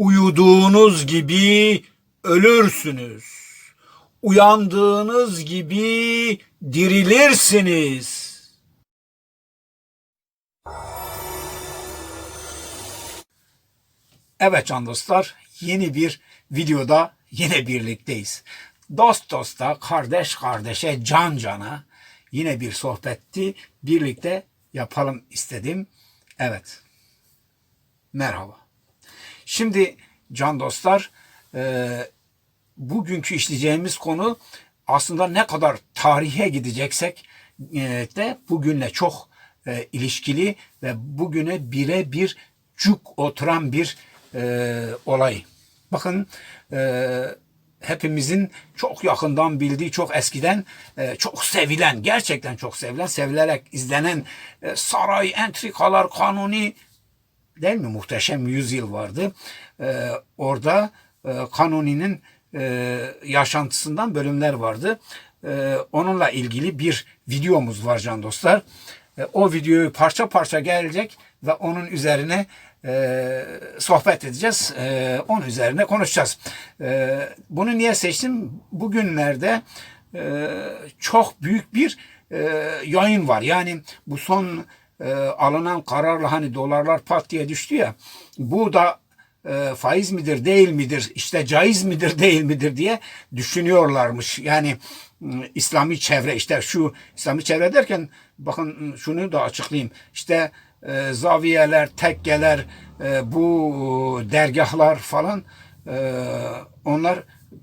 Uyuduğunuz gibi ölürsünüz. Uyandığınız gibi dirilirsiniz. Evet can dostlar, yeni bir videoda yine birlikteyiz. Dost dosta, kardeş kardeşe, can cana yine bir sohbetti. Birlikte yapalım istedim. Evet. Merhaba. Şimdi can dostlar, e, bugünkü işleyeceğimiz konu aslında ne kadar tarihe gideceksek e, de bugünle çok e, ilişkili ve bugüne birebir cuk oturan bir e, olay. Bakın e, hepimizin çok yakından bildiği, çok eskiden e, çok sevilen, gerçekten çok sevilen, sevilerek izlenen e, saray, entrikalar, kanuni değil mi? Muhteşem Yüzyıl vardı. Ee, orada e, Kanuni'nin e, yaşantısından bölümler vardı. Ee, onunla ilgili bir videomuz var can dostlar. Ee, o videoyu parça parça gelecek ve onun üzerine e, sohbet edeceğiz. E, onun üzerine konuşacağız. E, bunu niye seçtim? Bugünlerde e, çok büyük bir e, yayın var. Yani bu son e, alınan kararla hani dolarlar pat diye düştü ya. Bu da e, faiz midir değil midir işte caiz midir değil midir diye düşünüyorlarmış. Yani İslami çevre işte şu İslami çevre derken bakın şunu da açıklayayım. İşte e, zaviyeler, tekkeler, e, bu dergahlar falan e, onlar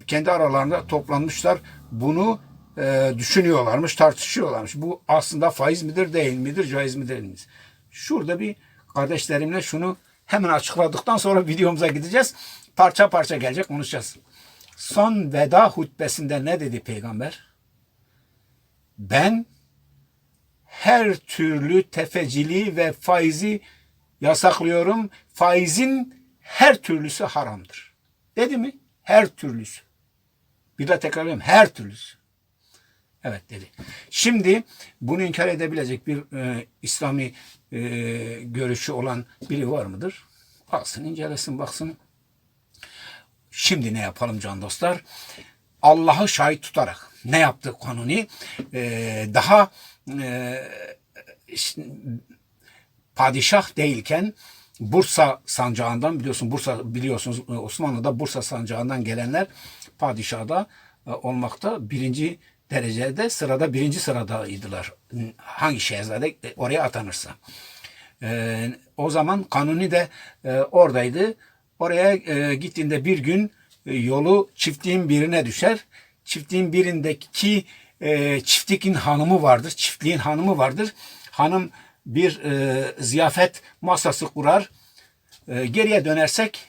kendi aralarında toplanmışlar. Bunu e, düşünüyorlarmış, tartışıyorlarmış. Bu aslında faiz midir, değil midir, caiz midir, değil midir? Şurada bir kardeşlerimle şunu hemen açıkladıktan sonra videomuza gideceğiz. Parça parça gelecek, konuşacağız. Son veda hutbesinde ne dedi peygamber? Ben her türlü tefeciliği ve faizi yasaklıyorum. Faizin her türlüsü haramdır. Dedi mi? Her türlüsü. Bir de tekrarlayayım. Her türlüsü. Evet dedi. Şimdi bunu inkar edebilecek bir e, İslami e, görüşü olan biri var mıdır? Alsın, incelesin, baksın. Şimdi ne yapalım can dostlar? Allah'ı şahit tutarak ne yaptı Kanuni? E, daha e, işte, padişah değilken Bursa sancağından biliyorsun Bursa biliyorsunuz Osmanlı'da Bursa sancağından gelenler padişahda e, olmakta birinci derecede sırada birinci sıradaydılar. Hangi şehzade oraya atanırsa. E, o zaman Kanuni de e, oradaydı. Oraya e, gittiğinde bir gün e, yolu çiftliğin birine düşer. Çiftliğin birindeki e, çiftliğin hanımı vardır. Çiftliğin hanımı vardır. Hanım bir e, ziyafet masası kurar. E, geriye dönersek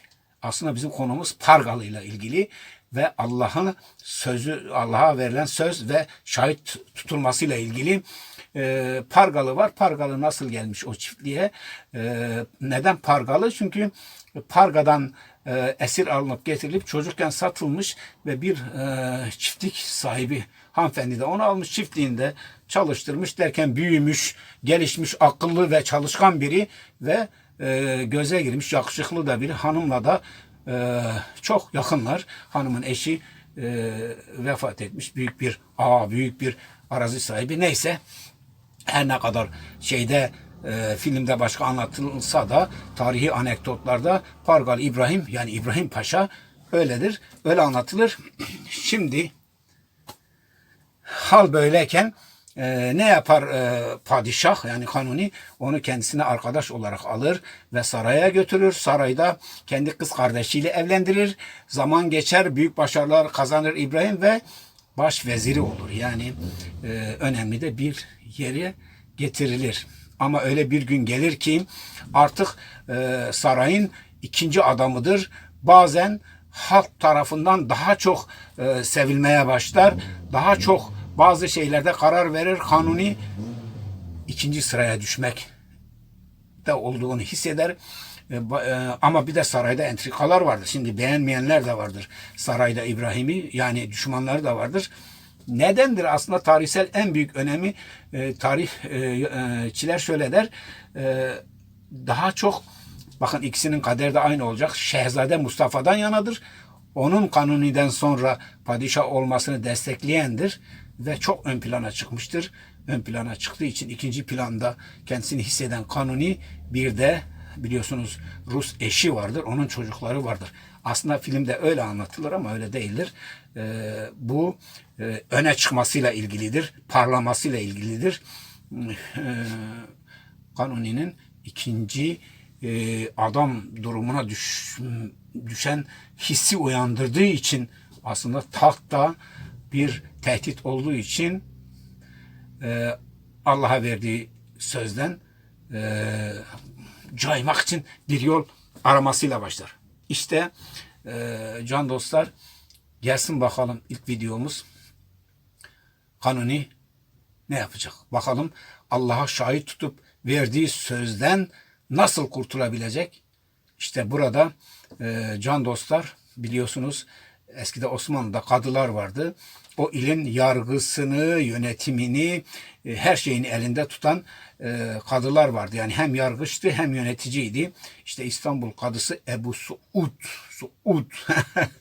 aslında bizim konumuz Pargalı ile ilgili ve Allah'ın sözü Allah'a verilen söz ve şahit tutulmasıyla ilgili e, Pargalı var. Pargalı nasıl gelmiş o çiftliğe? E, neden Pargalı? Çünkü Parga'dan e, esir alınıp getirilip çocukken satılmış ve bir e, çiftlik sahibi hanımefendi de onu almış çiftliğinde çalıştırmış derken büyümüş, gelişmiş, akıllı ve çalışkan biri ve e, göze girmiş, yakışıklı da biri hanımla da e, çok yakınlar. Hanımın eşi e, vefat etmiş. Büyük bir ağa, büyük bir arazi sahibi. Neyse her ne kadar şeyde e, filmde başka anlatılsa da tarihi anekdotlarda Pargal İbrahim yani İbrahim Paşa öyledir. Öyle anlatılır. Şimdi hal böyleyken e, ne yapar e, padişah yani kanuni onu kendisine arkadaş olarak alır ve saraya götürür. Sarayda kendi kız kardeşiyle evlendirir. Zaman geçer büyük başarılar kazanır İbrahim ve baş veziri olur. Yani e, önemli de bir yere getirilir. Ama öyle bir gün gelir ki artık e, sarayın ikinci adamıdır. Bazen halk tarafından daha çok e, sevilmeye başlar. Daha çok bazı şeylerde karar verir. Kanuni ikinci sıraya düşmek de olduğunu hisseder. E, e, ama bir de sarayda entrikalar vardır. Şimdi beğenmeyenler de vardır. Sarayda İbrahim'i yani düşmanları da vardır. Nedendir aslında tarihsel en büyük önemi e, tarihçiler şöyle der. Daha çok Bakın ikisinin kaderi de aynı olacak. Şehzade Mustafa'dan yanadır. Onun kanuniden sonra padişah olmasını destekleyendir ve çok ön plana çıkmıştır. Ön plana çıktığı için ikinci planda kendisini hisseden Kanuni bir de biliyorsunuz Rus eşi vardır. Onun çocukları vardır. Aslında filmde öyle anlatılır ama öyle değildir. Ee, bu e, öne çıkmasıyla ilgilidir. Parlamasıyla ilgilidir. Ee, Kanuni'nin ikinci e, adam durumuna düş, düşen hissi uyandırdığı için aslında tahtta bir tehdit olduğu için e, Allah'a verdiği sözden e, caymak için bir yol aramasıyla başlar. İşte e, can dostlar gelsin bakalım ilk videomuz. Kanuni ne yapacak? Bakalım Allah'a şahit tutup verdiği sözden nasıl kurtulabilecek? İşte burada e, can dostlar biliyorsunuz eskide Osmanlı'da kadılar vardı. O ilin yargısını, yönetimini, e, her şeyini elinde tutan e, kadılar vardı. Yani hem yargıçtı hem yöneticiydi. İşte İstanbul kadısı Ebu Suud. Suud.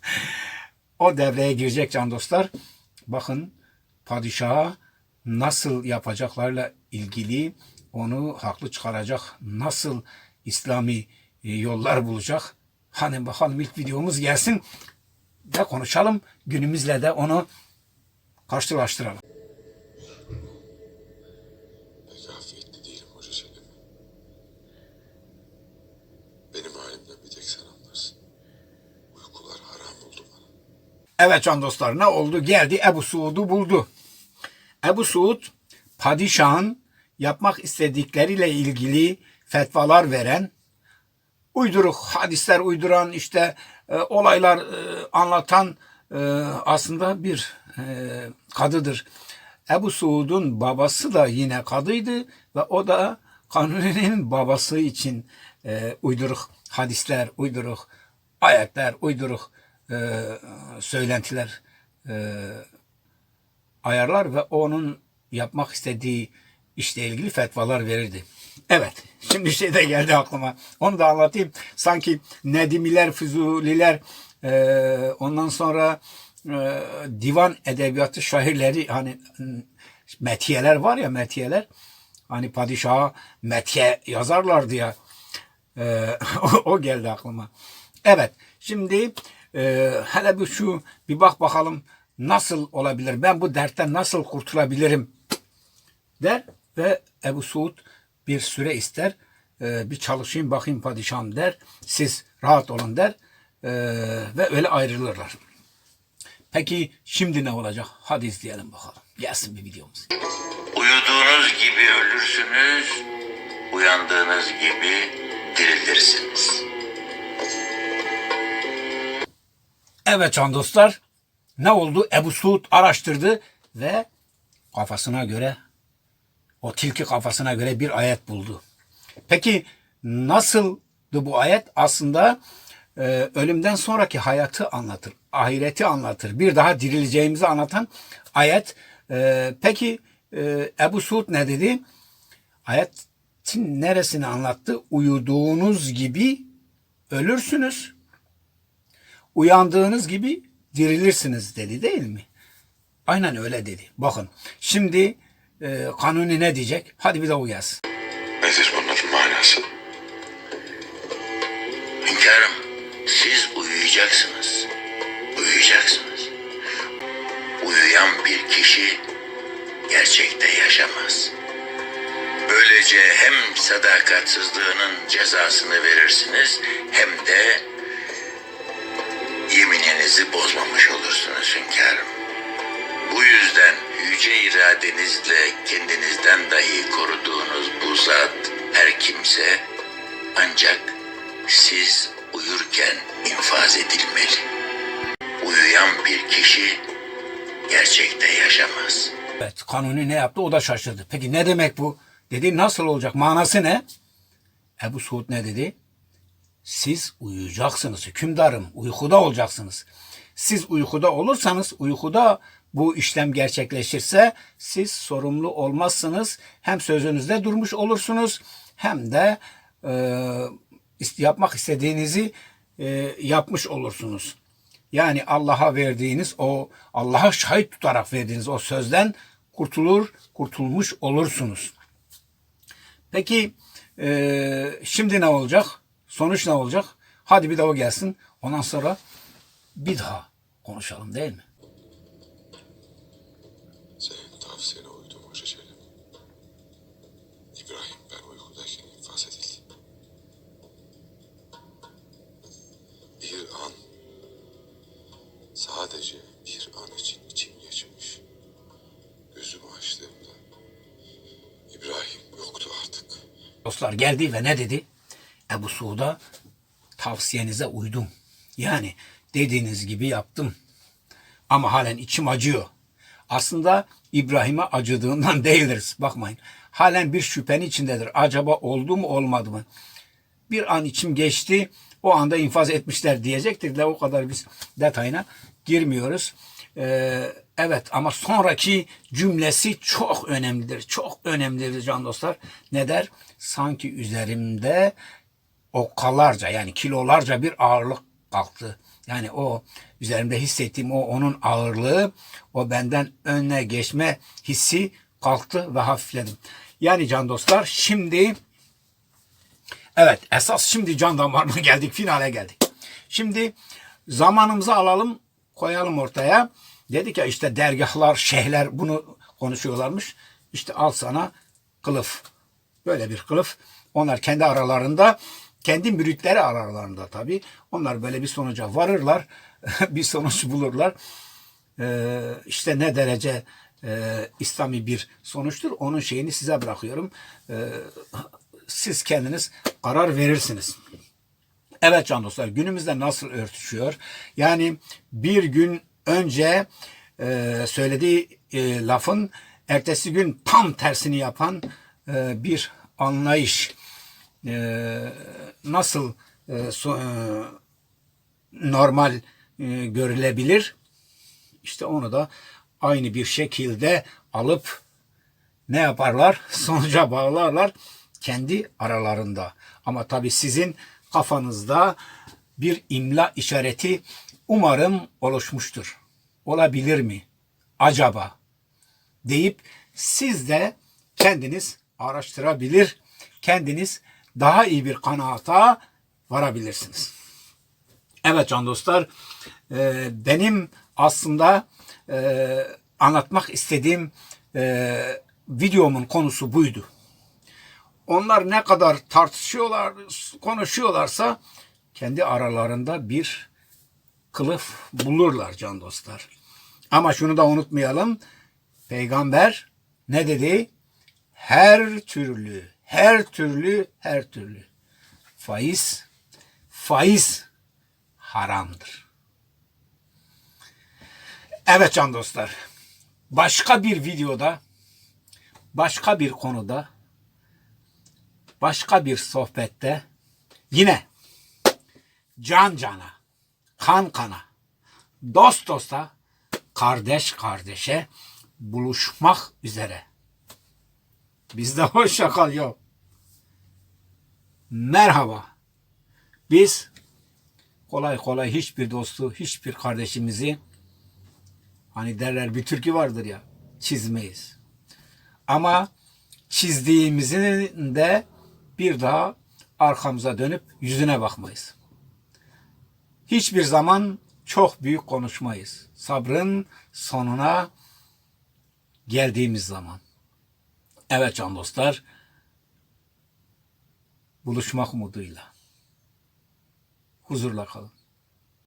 o devreye girecek can dostlar. Bakın padişaha nasıl yapacaklarla ilgili onu haklı çıkaracak nasıl İslami e, yollar bulacak. Hani bakalım ilk videomuz gelsin de konuşalım. Günümüzle de onu karşılaştıralım. Pek afiyetli değilim Hoca Çelebi. Benim halimden bir tek sen anlarsın. Uykular haram oldu bana. Evet can dostlar ne oldu? Geldi Ebu Suud'u buldu. Ebu Suud padişahın yapmak istedikleriyle ilgili fetvalar veren, uyduruk hadisler uyduran, işte e, olaylar e, anlatan e, aslında bir kadıdır. Ebu Suud'un babası da yine kadıydı ve o da Kanuni'nin babası için e, uyduruk hadisler, uyduruk ayetler, uyduruk e, söylentiler e, ayarlar ve onun yapmak istediği işle ilgili fetvalar verirdi. Evet, şimdi şey de geldi aklıma. Onu da anlatayım. Sanki Nedimiler, Füzuliler, e, ondan sonra e, divan edebiyatı şairleri hani metiyeler var ya metiyeler. Hani padişaha metiye yazarlardı ya. E, o, geldi aklıma. Evet, şimdi e, hele bir şu bir bak bakalım nasıl olabilir? Ben bu dertten nasıl kurtulabilirim? der ve Ebu Suud bir süre ister. Bir çalışayım bakayım padişahım der. Siz rahat olun der. Ve öyle ayrılırlar. Peki şimdi ne olacak? Hadi izleyelim bakalım. Gelsin bir videomuz. Uyuduğunuz gibi ölürsünüz, uyandığınız gibi dirilirsiniz. Evet can dostlar. Ne oldu? Ebu Suud araştırdı ve kafasına göre o tilki kafasına göre bir ayet buldu. Peki nasıldı bu ayet? Aslında e, ölümden sonraki hayatı anlatır. Ahireti anlatır. Bir daha dirileceğimizi anlatan ayet. E, peki e, Ebu Suud ne dedi? Ayetin neresini anlattı? Uyuduğunuz gibi ölürsünüz. Uyandığınız gibi dirilirsiniz dedi değil mi? Aynen öyle dedi. Bakın şimdi e, Kanuni ne diyecek? Hadi bir de o. Nedir bunların manası? Siz uyuyacaksınız. Uyuyacaksınız. Uyuyan bir kişi gerçekte yaşamaz. Böylece hem sadakatsızlığının cezasını verirsiniz hem de yemininizi bozmamış olursunuz hünkârım. Bu yüzden yüce iradenizle kendinizden dahi koruduğunuz bu zat her kimse ancak siz uyurken infaz edilmeli. Uyuyan bir kişi gerçekte yaşamaz. Evet Kanuni ne yaptı? O da şaşırdı. Peki ne demek bu? Dedi nasıl olacak? Manası ne? Ebu Suud ne dedi? Siz uyuyacaksınız hükümdarım. Uykuda olacaksınız. Siz uykuda olursanız uykuda bu işlem gerçekleşirse siz sorumlu olmazsınız. Hem sözünüzde durmuş olursunuz hem de e, yapmak istediğinizi e, yapmış olursunuz. Yani Allah'a verdiğiniz o Allah'a şahit tutarak verdiğiniz o sözden kurtulur, kurtulmuş olursunuz. Peki e, şimdi ne olacak? Sonuç ne olacak? Hadi bir de o gelsin. Ondan sonra bir daha konuşalım değil mi? Senin tavsiyene uydum Hoca Çelebi. İbrahim ben uykudayken infaz edildi. Bir an, sadece bir an için içim geçmiş. Gözümü açtığımda İbrahim yoktu artık. Dostlar geldi ve ne dedi? Ebu Suud'a tavsiyenize uydum. Yani dediğiniz gibi yaptım. Ama halen içim acıyor. Aslında İbrahim'e acıdığından değildir. Bakmayın. Halen bir şüphenin içindedir. Acaba oldu mu olmadı mı? Bir an içim geçti. O anda infaz etmişler diyecektir de o kadar biz detayına girmiyoruz. Ee, evet ama sonraki cümlesi çok önemlidir. Çok önemlidir can dostlar. Ne der? Sanki üzerimde okkalarca yani kilolarca bir ağırlık kalktı. Yani o üzerimde hissettiğim o onun ağırlığı o benden önüne geçme hissi kalktı ve hafifledim. Yani can dostlar şimdi Evet esas şimdi can damarına geldik finale geldik. Şimdi zamanımızı alalım koyalım ortaya. Dedik ya işte dergahlar şeyhler bunu konuşuyorlarmış. İşte al sana kılıf. Böyle bir kılıf. Onlar kendi aralarında kendi müritleri aralarında tabii. Onlar böyle bir sonuca varırlar. bir sonuç bulurlar. Ee, işte ne derece e, İslami bir sonuçtur. Onun şeyini size bırakıyorum. Ee, siz kendiniz karar verirsiniz. Evet can dostlar günümüzde nasıl örtüşüyor? Yani bir gün önce e, söylediği e, lafın ertesi gün tam tersini yapan e, bir anlayış e, nasıl e, so- e, normal e, görülebilir? İşte onu da aynı bir şekilde alıp ne yaparlar? Sonuca bağlarlar kendi aralarında. Ama tabii sizin kafanızda bir imla işareti umarım oluşmuştur. Olabilir mi? Acaba? deyip siz de kendiniz araştırabilir, kendiniz daha iyi bir kanaata varabilirsiniz. Evet can dostlar, e, benim aslında e, anlatmak istediğim e, videomun konusu buydu. Onlar ne kadar tartışıyorlar, konuşuyorlarsa kendi aralarında bir kılıf bulurlar can dostlar. Ama şunu da unutmayalım. Peygamber ne dedi? Her türlü, her türlü, her türlü faiz, faiz haramdır. Evet can dostlar. Başka bir videoda, başka bir konuda, başka bir sohbette yine can cana, kan kana, dost dosta, kardeş kardeşe buluşmak üzere. Bizde hoşça kal yok. Merhaba. Biz kolay kolay hiçbir dostu, hiçbir kardeşimizi hani derler bir türkü vardır ya çizmeyiz. Ama çizdiğimizin de bir daha arkamıza dönüp yüzüne bakmayız. Hiçbir zaman çok büyük konuşmayız. Sabrın sonuna geldiğimiz zaman. Evet can dostlar, buluşmak umuduyla. Huzurla kalın.